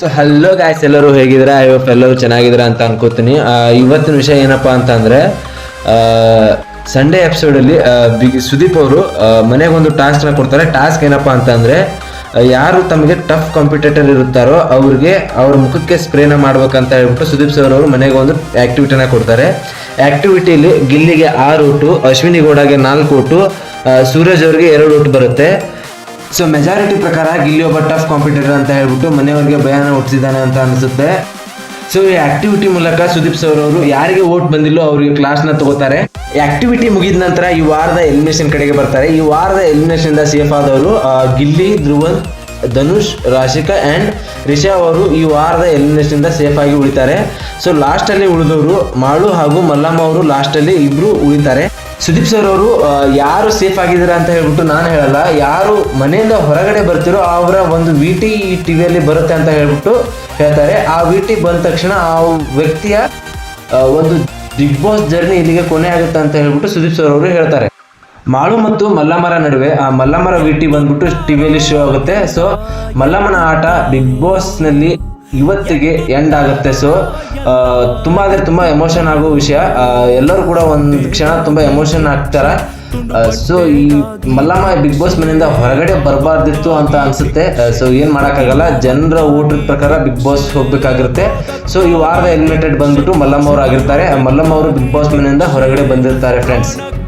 So hello guys ಎಲ್ಲರೂ ಹೇಗಿದ್ದೀರಾ? I hope ಎಲ್ಲರೂ ಚೆನ್ನಾಗಿದ್ದೀರಾ ಅಂತ ಅನ್ಕೋತೀನಿ. ಇವತ್ತಿನ ವಿಷಯ ಏನಪ್ಪಾ ಅಂತಂದ್ರೆ ಸಂಡೇ ಎಪಿಸೋಡಲ್ಲಿ ಬಿಗ್ ಸುದೀಪ್ ಅವರು ಮನೆಗೆ ಒಂದು ಟಾಸ್ಕ್ನ ಕೊಡ್ತಾರೆ. ಟಾಸ್ಕ್ ಏನಪ್ಪಾ ಅಂತಂದ್ರೆ ಯಾರು ತಮಗೆ ಟಫ್ ಕಾಂಪಿಟೇಟರ್ ಇರುತ್ತಾರೋ ಅವ್ರಿಗೆ ಅವ್ರ ಮುಖಕ್ಕೆ ಸ್ಪ್ರೇನ ಮಾಡ್ಬೇಕಂತ ಹೇಳ್ಬಿಟ್ಟು ಸುದೀಪ್ ಸರ್ ಅವರು ಮನೆಗೆ ಒಂದು ಆಕ್ಟಿವಿಟಿನ ಕೊಡ್ತಾರೆ. ಆಕ್ಟಿವಿಟಿಲಿ ಗಿಲ್ಲಿಗೆ ಆರು ಓಟು ಅಶ್ವಿನಿ ಗೌಡಗೆ ನಾಲ್ಕು ಆ, ಸೂರಜ್ ಅವ್ರಿಗೆ ಎರಡು ಓಟು ಬರುತ್ತೆ. ಸೊ ಮೆಜಾರಿಟಿ ಪ್ರಕಾರ ಇಲ್ಲಿ ಒಬ್ಬ ಟಫ್ ಕಾಂಪಿಟೇಟರ್ ಅಂತ ಹೇಳ್ಬಿಟ್ಟು ಮನೆಯವರಿಗೆ ಭಯಾನ ಹುಟ್ಟಿಸಿದ್ದಾನೆ ಅಂತ ಅನಿಸುತ್ತೆ. ಸೊ ಈ ಆಕ್ಟಿವಿಟಿ ಮೂಲಕ ಸುದೀಪ್ ಸರ್ ಅವರು ಯಾರಿಗೆ ಓಟ್ ಬಂದಿಲ್ಲೋ ಅವರಿಗೆ ಕ್ಲಾಸ್ನ ತಗೋತಾರೆ. ಈ ಆಕ್ಟಿವಿಟಿ ಮುಗಿದ ನಂತರ ಈ ವಾರದ ಎಲಿಮಿನೇಷನ್ ಕಡೆಗೆ ಬರ್ತಾರೆ. ಈ ವಾರದ ಎಲಿಮಿನೇಷನ್ ಸೇಫ್ ಆದವರು ಗಿಲ್ಲಿ, ಧ್ರುವನ್ ಧನುಷ್, ರಾಶಿಕಾ ಆ್ಯಂಡ್ ರಿಷಾ ಅವರು ಈ ವಾರದ ಎಲಿಮಿನೇಷನಿಂದ ಸೇಫ್ ಆಗಿ ಉಳಿತಾರೆ. ಸೊ ಲಾಸ್ಟಲ್ಲಿ ಉಳಿದವರು ಮಾಳು ಹಾಗೂ ಮಲ್ಲಮ್ಮ ಅವರು ಲಾಸ್ಟಲ್ಲಿ ಇಬ್ರು ಉಳಿತಾರೆ. ಸುದೀಪ್ ಸರ್ ಅವರು ಯಾರು ಸೇಫ್ ಆಗಿದ್ದೀರಾ ಅಂತ ಹೇಳ್ಬಿಟ್ಟು ನಾನು ಹೇಳಲ್ಲ. ಯಾರು ಮನೆಯಿಂದ ಹೊರಗಡೆ ಬರ್ತಿರೋ ಅವರ ಒಂದು ವಿ ಟಿ ಟಿವಿಯಲ್ಲಿ ಬರುತ್ತೆ ಅಂತ ಹೇಳ್ಬಿಟ್ಟು ಹೇಳ್ತಾರೆ. ಆ ವಿ ಟಿ ಬಂದ ತಕ್ಷಣ ಆ ವ್ಯಕ್ತಿಯ ಒಂದು ಬಿಗ್ ಬಾಸ್ ಜರ್ನಿ ಇಲ್ಲಿಗೆ ಕೊನೆ ಆಗುತ್ತೆ ಅಂತ ಹೇಳ್ಬಿಟ್ಟು ಸುದೀಪ್ ಸರ್ ಅವರು ಹೇಳ್ತಾರೆ. ಮಾಳು ಮತ್ತು ಮಲ್ಲಮ್ಮರ ನಡುವೆ ಆ ಮಲ್ಲಮ್ಮರ ವಿಟಿ ಬಂದ್ಬಿಟ್ಟು ಟಿವಿಯಲ್ಲಿ ಶೋ ಆಗುತ್ತೆ. ಸೊ ಮಲ್ಲಮ್ಮನ ಆಟ ಬಿಗ್ ಬಾಸ್ನಲ್ಲಿ ಇವತ್ತಿಗೆ ಎಂಡ್ ಆಗುತ್ತೆ. ಸೊ ತುಂಬ ಅಂದರೆ ತುಂಬ ಎಮೋಷನ್ ಆಗೋ ವಿಷಯ. ಎಲ್ಲರೂ ಕೂಡ ಒಂದು ಕ್ಷಣ ತುಂಬ ಎಮೋಷನ್ ಆಗ್ತಾರೆ. ಸೊ ಈ ಮಲ್ಲಮ್ಮ ಬಿಗ್ ಬಾಸ್ ಮನೆಯಿಂದ ಹೊರಗಡೆ ಬರಬಾರ್ದಿತ್ತು ಅಂತ ಅನ್ಸುತ್ತೆ. ಸೊ ಏನು ಮಾಡೋಕ್ಕಾಗಲ್ಲ. ಜನರ ಓಟದ ಪ್ರಕಾರ ಬಿಗ್ ಬಾಸ್ ಹೋಗ್ಬೇಕಾಗಿರುತ್ತೆ. ಸೊ ಈ ವಾರದ ಎಲಿಮಿನೇಟೆಡ್ ಬಂದ್ಬಿಟ್ಟು ಮಲ್ಲಮ್ಮ ಅವರು ಆಗಿರ್ತಾರೆ. ಮಲ್ಲಮ್ಮ ಅವರು ಬಿಗ್ ಬಾಸ್ ಮನೆಯಿಂದ ಹೊರಗಡೆ ಬಂದಿರ್ತಾರೆ ಫ್ರೆಂಡ್ಸ್